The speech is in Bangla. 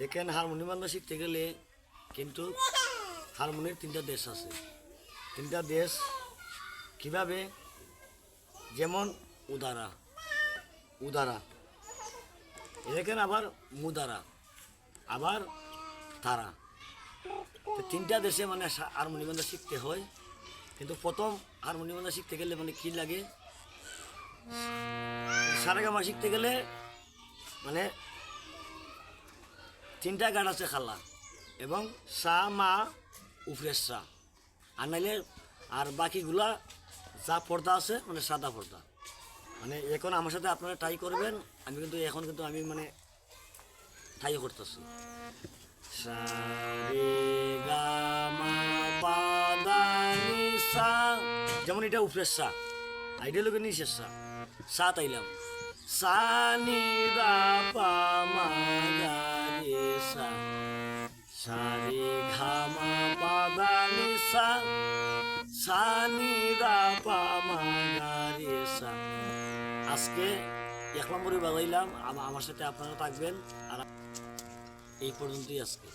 দেখেন হারমোনিয়াম শিখতে গেলে কিন্তু হারমোনিয়ার তিনটা দেশ আছে। তিনটা দেশ কীভাবে? যেমন উদারা উদারা। দেখেন আবার মুদারা, আবার তারা। তো তিনটা দেশে মানে হারমোনিয়াম শিখতে হয়। কিন্তু প্রথম হারমোনিয়াম শিখতে গেলে মানে কি লাগে? সারেগামা শিখতে গেলে মানে তিনটা গান আছে খালা। এবং সা, মা উফরের সা। আর আর বাকিগুলা যা পর্দা আছে মানে সাদা পর্দা। মানে এখন আমার সাথে আপনারা ট্রাই করবেন, আমি কিন্তু এখন কিন্তু আমি মানে ট্রাই করতেছি। সা, রে সা। যেমন এটা উপরের সা আইডিয়া লোকের নিচের সা। সা তাইলাম। সা, নি, দা, পা, মা, গা। সা ঘামা ঘা মা পা দা নি সা সা নি দা পা মা গা রে সা। আজকে এক নম্বরে বাজাইলাম আমার সাথে আপনারা থাকবেন, আর এই পর্যন্তই আজকে।